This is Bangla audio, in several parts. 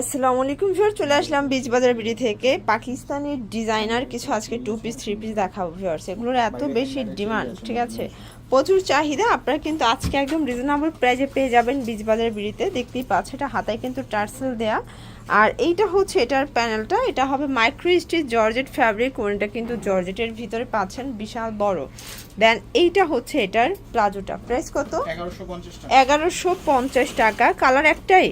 আসসালামু আলাইকুম ভিউয়ার চলে আসলাম বীজবাজার বাজার বিড়ি থেকে। পাকিস্তানের ডিজাইনার কিছু আজকে টু পিস থ্রি পিস দেখাবো ভিউয়ার্স। এগুলোর এত বেশি ডিমান্ড ঠিক আছে? প্রচুর চাহিদা আপনারা কিন্তু আজকে একদম রিজনেবল প্রাইজে পেয়ে যাবেন বিচ বাজার বিড়িতে। দেখতেই পাচ্ছেন এটা হাতায় কিন্তু টার্সেল দেয়া। আর এইটা হচ্ছে এটার প্যানেলটা এটা হবে মাইক্রো স্টিচ জর্জেট ফ্যাব্রিক ওটা কিন্তু জর্জেটের ভিতরে পাচ্ছেন বিশাল বড়। দেন এইটা হচ্ছে এটার প্লাজোটা। প্রাইস কত? এগারোশো পঞ্চাশ টাকা। কালার একটাই?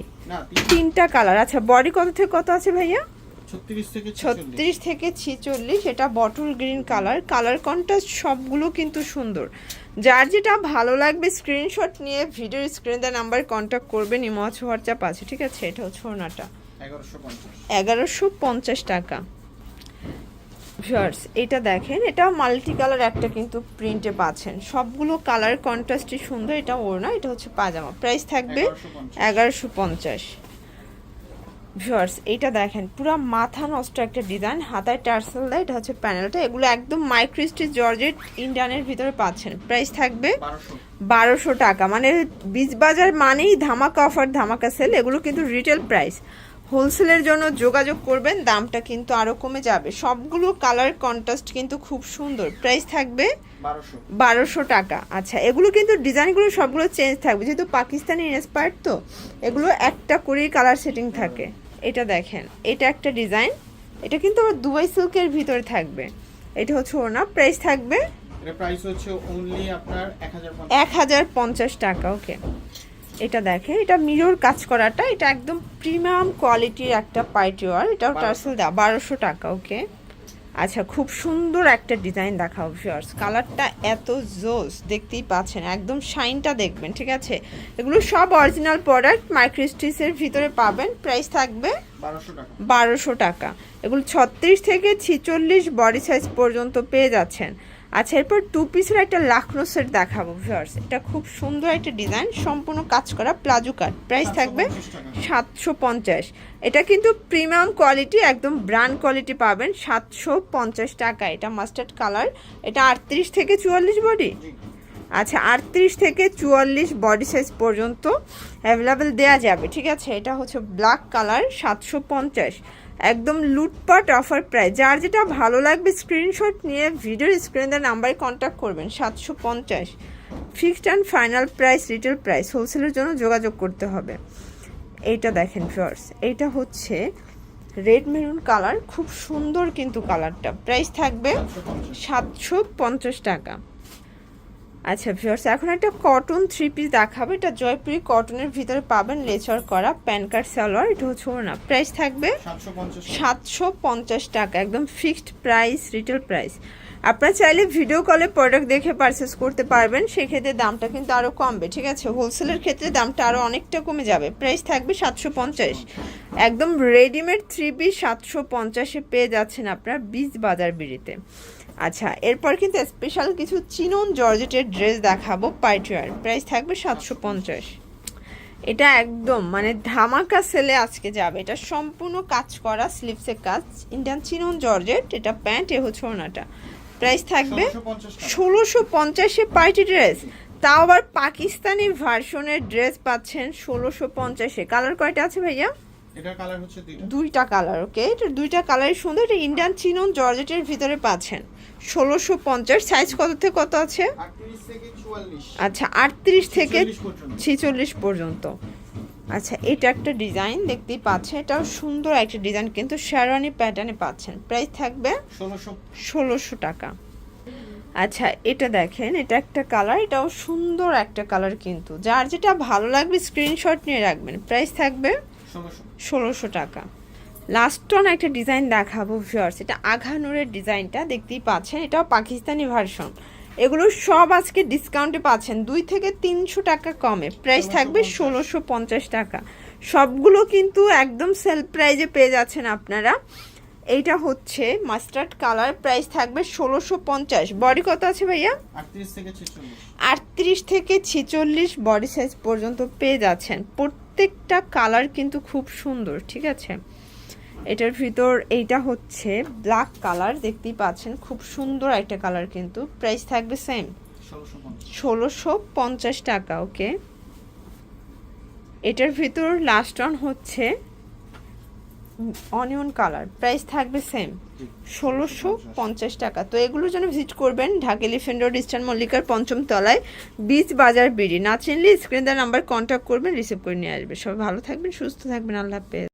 তিনটা। কালার আচ্ছা বডি কত থেকে কত আছে ভাইয়া? ছত্রিশ থেকে ছিচল্লিশ। এটা bottle green colour colour contrast সবগুলো কিন্তু সুন্দর। যার যেটা ভালো লাগবে স্ক্রিনশট নিয়ে ভিডিওর স্ক্রিন দেওয়া নাম্বার কন্ট্যাক্ট করবেন ইমোয়াচ হোয়াটসঅ্যাপ আছে ঠিক আছে? এটা হচ্ছে ওনাটা। এগারোশো পঞ্চাশ। টাকা। ভিউয়ার্স এটা দেখেন এটা মাল্টি কালার একটা কিন্তু প্রিন্টে পাচ্ছেন। সবগুলো কালার কন্ট্রাস্টই সুন্দর এটা ওড়না এটা হচ্ছে পাজামা। প্রাইস থাকবে এগারোশো পঞ্চাশ। ভিউয়ার্স এইটা দেখেন পুরো মাথা নষ্ট একটা ডিজাইন হাতায় টার্সেল দেয় এটা হচ্ছে প্যানেলটা এগুলো একদম মাইক্রিস্টিচ জর্জেট ইন্ডিয়ানের ভিতরে পাচ্ছেন। প্রাইস থাকবে বারোশো। টাকা মানে বীজ বাজার মানেই ধামাকা অফার ধামাকা সেল এগুলো কিন্তু রিটেল প্রাইস হোলসেলের জন্য যোগাযোগ করবেন দামটা কিন্তু আরও কমে যাবে। সবগুলো কালার কন্ট্রাস্ট কিন্তু খুব সুন্দর। প্রাইস থাকবে বারোশো। টাকা। আচ্ছা এগুলো কিন্তু ডিজাইনগুলো সবগুলো চেঞ্জ থাকবে যেহেতু পাকিস্তানি ইন্সপায়ার্ড তো এগুলো একটা করেই কালার সেটিং থাকে। এটা দেখেন এটা একটা ডিজাইন এটা কিন্তু আবার দুবাই সিল্কের ভিতরে থাকবে। এটা হচ্ছে ওনা প্রাইস থাকবে প্রাইস হচ্ছে অনলি আপনার এক হাজার পঞ্চাশ। এক হাজার পঞ্চাশ টাকা ওকে। এটা দেখে এটা মিরর কাজ করাটা এটা একদম প্রিমিয়াম কোয়ালিটির একটা পাইটিওয়ার এটাও টার্সেল দেওয়া বারোশো টাকা ওকে। আচ্ছা খুব সুন্দর একটা ডিজাইন দেখাও ভিউয়ার্স কালারটা এত জোস দেখতেই পাচ্ছেন একদম শাইনটা দেখবেন ঠিক আছে? এগুলো সব অরিজিনাল প্রোডাক্ট মাইক্রিস্টিসের ভিতরে পাবেন প্রাইস থাকবে বারোশো টাকা। এগুলো ছত্রিশ থেকে ছিচল্লিশ বডি সাইজ পর্যন্ত পেয়ে যাচ্ছেন। আচ্ছা এরপর টু পিসের একটা লাখনো সেট দেখাবো ভিউয়ার্স এটা খুব সুন্দর একটা ডিজাইন সম্পূর্ণ কাজ করা প্লাজো কাট প্রাইস থাকবে সাতশো পঞ্চাশ। এটা কিন্তু প্রিমিয়াম কোয়ালিটি একদম ব্র্যান্ড কোয়ালিটি পাবেন সাতশো পঞ্চাশ টাকা এটা মাস্টার্ড কালার এটা আটত্রিশ থেকে চুয়াল্লিশ বডি আচ্ছা আটত্রিশ থেকে চুয়াল্লিশ বডি সাইজ পর্যন্ত অ্যাভেলেবেল দেওয়া যাবে, ঠিক আছে? এটা হচ্ছে ব্ল্যাক কালার সাতশো পঞ্চাশ। একদম লুটপাট অফার প্রাইস যার যেটা ভালো লাগবে স্ক্রিনশট নিয়ে ভিডিওর স্ক্রিনে নাম্বারে কন্ট্যাক্ট করবেন, সাতশো পঞ্চাশ। Fixed and final price retail price হোলসেলের জন্য যোগাযোগ করতে হবে। এইটা দেখেন ফিওর্স এইটা হচ্ছে রেড মেরুন কালার খুব সুন্দর কিন্তু কালারটা প্রাইস থাকবে সাতশো পঞ্চাশ টাকা। আচ্ছা ভিউয়ার্স এখন একটা কটন থ্রি পিস দেখাবো। এটা জয়পুরি কটনের ভিতরে পাবেন লেচার করা প্যান কার্ড সালোয়ার। এটা হচ্ছে না প্রাইস থাকবে সাতশো পঞ্চাশ সাতশো পঞ্চাশ টাকা একদম ফিক্সড প্রাইস রিটেল প্রাইস আপনারা চাইলে ভিডিও কলে প্রোডাক্ট দেখে পারচেস করতে পারবেন, সেক্ষেত্রে দামটা কিন্তু আরও কমবে, ঠিক আছে? হোলসেলের ক্ষেত্রে দামটা আরও অনেকটা কমে যাবে প্রাইস থাকবে সাতশো পঞ্চাশ। একদম রেডিমেড থ্রি পিস সাতশো পঞ্চাশে পেয়ে যাচ্ছেন আপনার বীজ বাজার বিড়িতে। আচ্ছা এরপর কিন্তু স্পেশাল কিছু চিনন জর্জেটের ড্রেস দেখাবো, পাইটুয়ার। প্রাইস থাকবে সাতশো পঞ্চাশ। এটা একদম মানে ধামাকা সেলে আজকে যাবে। এটা সম্পূর্ণ কাজ করা স্লিপসের কাজ। ইন্ডিয়ান চিনন জর্জেট, এটা প্যান্ট, এ হচ্ছে ওনাটা। প্রাইস থাকবে ষোলোশো পঞ্চাশ পার্টি ড্রেস। তাও আবার পাকিস্তানি ভার্সনের ড্রেস পাচ্ছেন ষোলোশো পঞ্চাশে। কালার কয়টা আছে ভাইয়া? দুইটা। কালার ওকে এটা দুইটা কালারই সুন্দর। এটা ইন্ডিয়ান চিনন জর্জেটের ভিতরে পাচ্ছেন ষোলোশো পঞ্চাশ। সাইজ কত থেকে কত আছে? আচ্ছা আটত্রিশ থেকে 46 ছেচল্লিশ পর্যন্ত। আচ্ছা এটা একটা ডিজাইন দেখতেই পাচ্ছেন। এটাও সুন্দর একটা ডিজাইন কিন্তু শেরওয়ানি প্যাটার্নে পাচ্ছেন। প্রাইস থাকবে ষোলোশো। টাকা। আচ্ছা এটা দেখেন এটা একটা কালার এটাও সুন্দর একটা কালার কিন্তু। যার যেটা ভালো লাগবে স্ক্রিনশট নিয়ে রাখবেন। প্রাইস থাকবে ষোলোশো। ষোলোশো টাকা। লাস্ট অন একটা ডিজাইন দেখাবো ভিউয়ার্স এটা আঘানুরের ডিজাইনটা দেখতেই পাচ্ছেন। এটাও পাকিস্তানি ভার্সন এগুলো সব আজকে ডিসকাউন্টে পাচ্ছেন। দুই থেকে তিনশো টাকা কমে। প্রাইস থাকবে ষোলোশো পঞ্চাশ টাকা। সবগুলো কিন্তু একদম সেল প্রাইজে পেয়ে যাচ্ছেন আপনারা। এইটা হচ্ছে মাস্টার্ড কালার প্রাইস থাকবে ষোলোশো পঞ্চাশ। বডি কত আছে ভাইয়া? আটত্রিশ থেকে ছেচল্লিশ। আটত্রিশ থেকে ছেচল্লিশ বডি সাইজ পর্যন্ত পেয়ে যাচ্ছেন। প্রত্যেকটা কালার কিন্তু খুব সুন্দর ঠিক আছে? এটার ভিতর এইটা হচ্ছে ব্ল্যাক কালার দেখতেই পাচ্ছেন, খুব সুন্দর একটা কালার কিন্তু। প্রাইস থাকবে সেম ষোলোশো পঞ্চাশ টাকা ওকে এটার ভিতর লাস্ট অন হচ্ছে অনিয়ন কালার প্রাইস থাকবে সেম ষোলোশো পঞ্চাশ টাকা। তো এগুলোর জন্য ভিজিট করবেন ঢাকা এলিফেন্ট রোড ইস্টার্ন মল্লিকার পঞ্চম তলায় বীজ বাজার বিডি না চিনলে স্ক্রিন দেওয়ার নাম্বার কন্ট্যাক্ট করবেন রিসিভ করে নিয়ে আসবে। সবাই ভালো থাকবেন, সুস্থ থাকবেন, আল্লাহ হাফেজ।